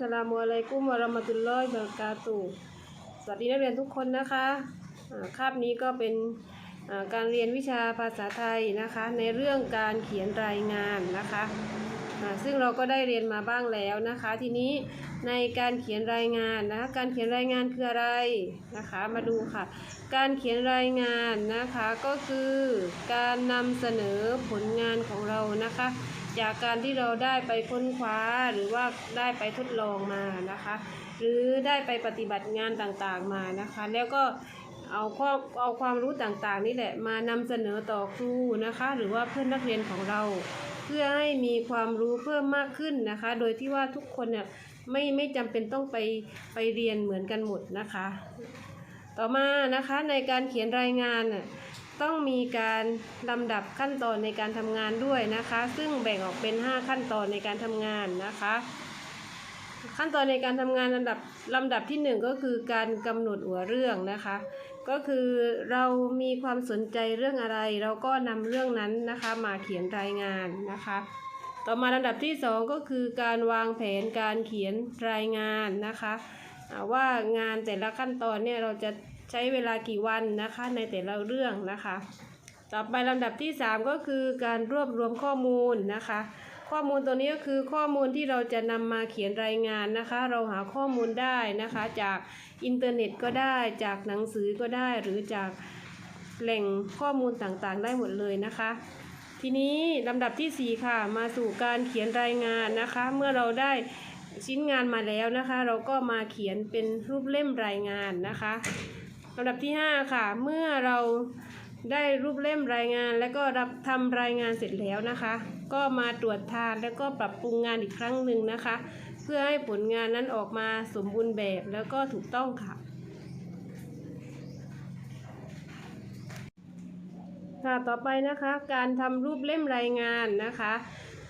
สลามุอะลัยกุมวะเราะมะตุลลอฮิบะเราะกาตุสวัสดีนักเรียนทุกคนนะคะอ่าคาบนี้ก็เป็นการเรียนวิชาภาษาไทยนะคะ ในเรื่องการเขียนรายงานนะคะซึ่งเราก็ได้เรียนมาบ้างแล้วนะคะ ทีนี้ในการเขียนรายงานนะคะการเขียนรายงานคืออะไรนะคะ มาดูค่ะ การเขียนรายงานนะคะก็คือการนำเสนอผลงานของเรานะคะ จากการที่เราได้ไปค้นคว้าหรือว่าได้ไปทดลองมานะคะ หรือได้ไปปฏิบัติงานต่างๆมานะคะ แล้วก็เอาข้อเอาความรู้ต่างๆ นี่แหละมานำเสนอต่อครูนะคะ หรือว่าเพื่อนนักเรียนของเรา เพื่อให้มีความรู้เพิ่มมากขึ้นนะคะ โดยที่ว่าทุกคนเนี่ยไม่ไม่จำเป็นต้องไปไปเรียนเหมือนกันหมดนะคะ ต่อมานะคะในการเขียนรายงานน่ะ ต้องมีการลำดับขั้นตอนในการทำงานด้วยนะคะ ซึ่งแบ่งออกเป็น 5 ขั้นตอนในการทำงานนะคะ ขั้นตอนในการทำงานลำดับลำดับที่ 1 ก็คือการกำหนดหัวเรื่องนะคะ ก็คือเรามีความสนใจเรื่องอะไร เราก็นำเรื่องนั้นนะคะมาเขียนรายงานนะคะต่อมาลำดับที่ 2 ก็คือการวางแผนการเขียนรายงานนะคะ ว่างานแต่ละขั้นตอนเนี่ยเราจะ ใช้เวลากี่วันนะคะในแต่ละเรื่องนะคะ ต่อไปลำดับที่ 3 ก็คือการรวบรวมข้อมูลนะคะ ข้อมูลตัวนี้ก็คือข้อมูลที่เราจะนำมาเขียนรายงานนะคะ เราหาข้อมูลได้นะคะ จากอินเทอร์เน็ตก็ได้จากหนังสือก็ได้หรือจากแหล่งข้อมูลต่างๆ ได้หมดเลยนะคะ ทีนี้ลำดับที่ 4 ค่ะ มาสู่การเขียนรายงานนะคะ เมื่อเราได้ชิ้นงานมาแล้วนะคะ เราก็มาเขียนเป็นรูปเล่มรายงานนะคะ ลำดับที่ 5 ค่ะ เมื่อเราได้รูปเล่มรายงาน และก็รับทำรายงานเสร็จแล้วนะคะ ก็มาตรวจทานแล้วก็ปรับปรุงงานอีกครั้งหนึ่งนะคะ เพื่อให้ผลงานนั้นออกมาสมบูรณ์แบบแล้วก็ถูกต้องค่ะค่ะต่อไปนะคะการทำรูปเล่มรายงานนะคะ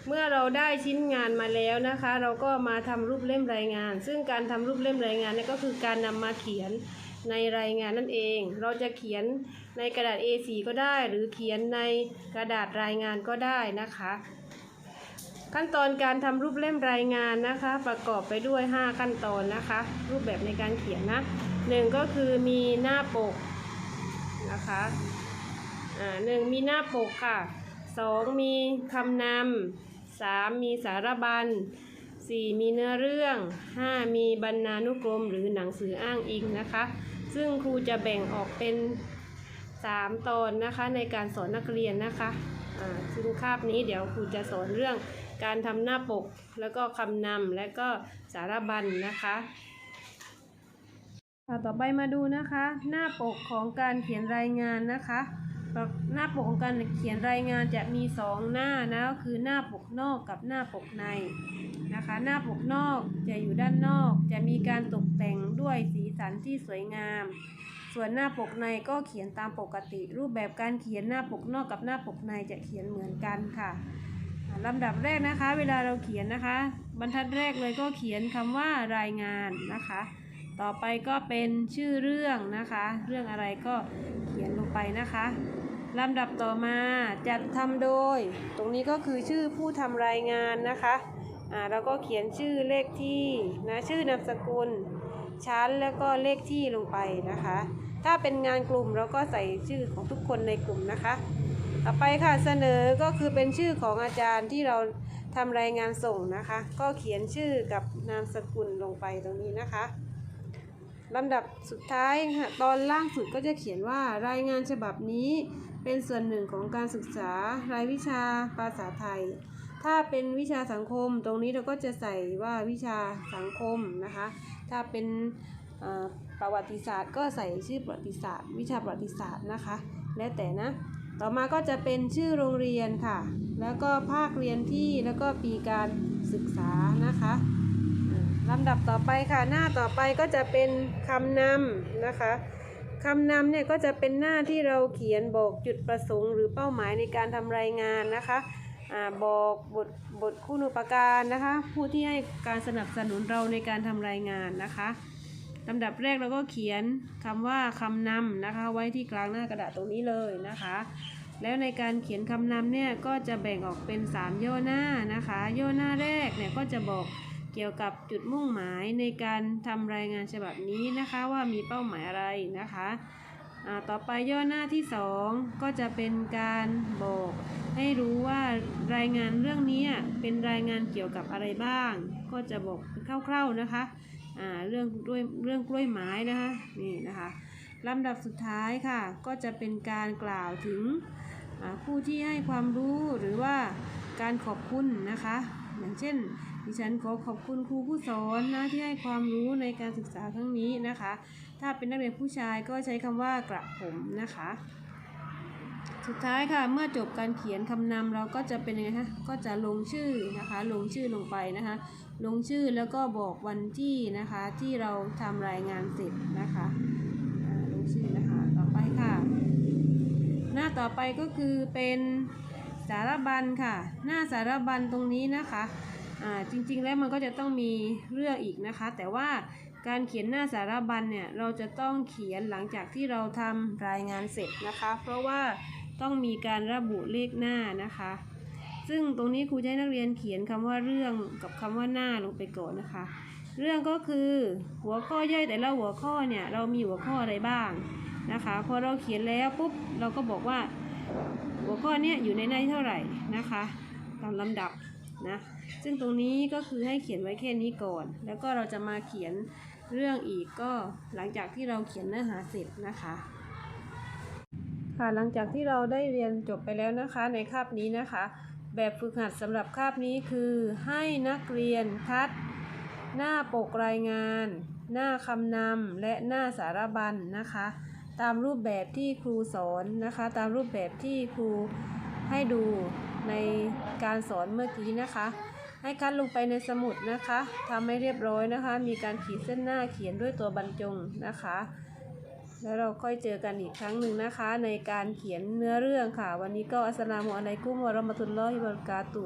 เมื่อเราได้ชิ้นงานมาแล้วนะคะ เราก็มาทำรูปเล่มรายงาน ซึ่งการทำรูปเล่มรายงานนี่ก็คือการนำมาเขียน ในรายงานนั่นเอง เราจะเขียนในกระดาษ A4 ก็ได้ หรือเขียนในกระดาษรายงานก็ได้นะคะ ขั้นตอนการทำรูปเล่มรายงานนะคะ ประกอบไปด้วย 5 ขั้นตอนนะคะ รูปแบบในการเขียนนะหนึ่งก็คือมีหน้าปกนะคะอ่าหนึ่งมีหน้าปกค่ะสองมีคำนำสามมีสารบัญ สี่มีเนื้อเรื่องห้ามีบรรณานุกรมหรือหนังสืออ้างอิงนะคะ ซึ่งครูจะแบ่งออกเป็นสามตอนนะคะในการสอนนักเรียนนะคะซึ่งคาบนี้เดี๋ยวครูจะสอนเรื่องการทำหน้าปก แล้วก็คำนำและก็สารบัญนะคะคะต่อไปมาดูนะคะ หน้าปกของการเขียนรายงานนะคะหน้าปกของการเขียนรายงานจะมีสองหน้านะก็คือหน้าปกนอกกับหน้าปกใน นะคะ หน้าปกนอกจะอยู่ด้านนอก จะมีการตกแต่งด้วยสีสันที่สวยงาม ส่วนหน้าปกในก็เขียนตามปกติ รูปแบบการเขียนหน้าปกนอกกับหน้าปกในจะเขียนเหมือนกันค่ะลำดับแรกนะคะ เวลาเราเขียนนะคะ บรรทัดแรกเลยก็เขียนคำว่ารายงานนะคะ ต่อไปก็เป็นชื่อเรื่องนะคะ เรื่องอะไรก็เขียนลงไปนะคะลำดับต่อมาจัดทำโดย ตรงนี้ก็คือชื่อผู้ทำรายงานนะคะ อ่าเราก็เขียนชื่อเลขที่นะชื่อนามสกุลชั้นแล้วก็เลขที่ลงไปนะคะ ถ้าเป็นงานกลุ่มเราก็ใส่ชื่อของทุกคนในกลุ่มนะคะ ต่อไปค่ะเสนอก็คือเป็นชื่อของอาจารย์ที่เราทำรายงานส่งนะคะ ก็เขียนชื่อกับนามสกุลลงไปตรงนี้นะคะลำดับสุดท้ายค่ะตอนล่างสุดก็จะเขียนว่ารายงานฉบับนี้เป็นส่วนหนึ่งของการศึกษารายวิชาภาษาไทย ถ้าเป็นวิชาสังคมตรงนี้เราก็จะใส่ว่าวิชาสังคมนะคะ ถ้าเป็นประวัติศาสตร์ ก็ใส่ชื่อประวัติศาสตร์ วิชาประวัติศาสตร์นะคะ แล้วแต่นะ ต่อมาก็จะเป็นชื่อโรงเรียนค่ะ แล้วก็ภาคเรียนที่แล้วก็ปีการศึกษานะคะลำดับต่อไปค่ะหน้าต่อไปก็จะเป็นคำนำนะคะคำนำเนี่ยก็จะเป็นหน้าที่เราเขียนบอกจุดประสงค์ หรือเป้าหมายในการทำรายงานนะคะ บอกบทบทคุณูปการนะคะ ผู้ที่ให้การสนับสนุนเราในการทำรายงานนะคะลำดับแรกเราก็เขียนคำว่าคำนำนะคะ ไว้ที่กลางหน้ากระดาษตรงนี้เลยนะคะ แล้วในการเขียนคำนำเนี่ยก็จะแบ่งออกเป็น 3 ย่อหน้านะคะ ย่อหน้าแรกเนี่ยก็จะบอกเกี่ยวกับจุดมุ่งหมายในการทำรายงานฉบับนี้นะคะ ว่ามีเป้าหมายอะไรนะคะ ต่อไปย่อหน้าที่ 2 ก็จะเป็นการบอกให้รู้ว่ารายงานเรื่องนี้เป็นรายงานเกี่ยวกับอะไรบ้าง ก็จะบอกคร่าวๆนะคะเรื่องด้วยเรื่องกล้วยไม้นะคะนี่นะคะลำดับสุดท้ายค่ะ ก็จะเป็นการกล่าวถึงผู้ที่ให้ความรู้หรือว่าการขอบคุณนะคะ อย่างเช่น ดิฉันขอขอบคุณครูผู้สอนนะที่ให้ความรู้ในการศึกษาครั้งนี้นะคะ ถ้าเป็นนักเรียนผู้ชายก็ใช้คำว่ากระผมนะคะ สุดท้ายค่ะเมื่อจบการเขียนคำนำเราก็จะเป็นยังไงคะก็จะลงชื่อนะคะ ลงชื่อลงไปนะคะ ลงชื่อแล้วก็บอกวันที่นะคะที่เราทำรายงานเสร็จนะคะลงชื่อนะคะต่อไปค่ะ หน้าต่อไปก็คือเป็น สารบัญค่ะ หน้าสารบัญตรงนี้นะคะอ่าจริงๆแล้วมันก็จะต้องมีเรื่องอีกนะคะ แต่ว่าการเขียนหน้าสารบัญเนี่ยเราจะต้องเขียนหลังจากที่เราทำรายงานเสร็จนะคะ เพราะว่าต้องมีการระบุเลขหน้านะคะ ซึ่งตรงนี้ครูจะให้นักเรียนเขียนคำว่าเรื่องกับคำว่าหน้าลงไปก่อนนะคะ เรื่องก็คือหัวข้อย่อยแต่ละหัวข้อเนี่ยเรามีหัวข้ออะไรบ้างนะคะพอเราเขียนแล้วปุ๊บเราก็บอกว่า หัวข้อเนี้ยอยู่ในหน้าที่เท่าไหร่นะคะ ตามลำดับนะ ซึ่งตรงนี้ก็คือให้เขียนไว้แค่นี้ก่อน แล้วก็เราจะมาเขียนเรื่องอีกก็หลังจากที่เราเขียนเนื้อหาเสร็จนะคะ ค่ะหลังจากที่เราได้เรียนจบไปแล้วนะคะในคาบนี้นะคะ แบบฝึกหัดสำหรับคาบนี้คือให้นักเรียนคัด หน้าปกรายงาน หน้าคำนำและหน้าสารบัญนะคะ ตามรูปแบบที่ครูสอนนะคะ ตามรูปแบบที่ครูให้ดูในการสอนเมื่อกี้นะคะ ให้คัดลงไปในสมุดนะคะทำให้เรียบร้อยนะคะ มีการขีดเส้นหน้าเขียนด้วยตัวบรรจงนะคะ แล้วเราค่อยเจอกันอีกครั้งหนึ่งนะคะ ในการเขียนเนื้อเรื่องค่ะ วันนี้ก็อัสลามุอะลัยกุมวะราะมะตุลลอฮิวะบะกาตุ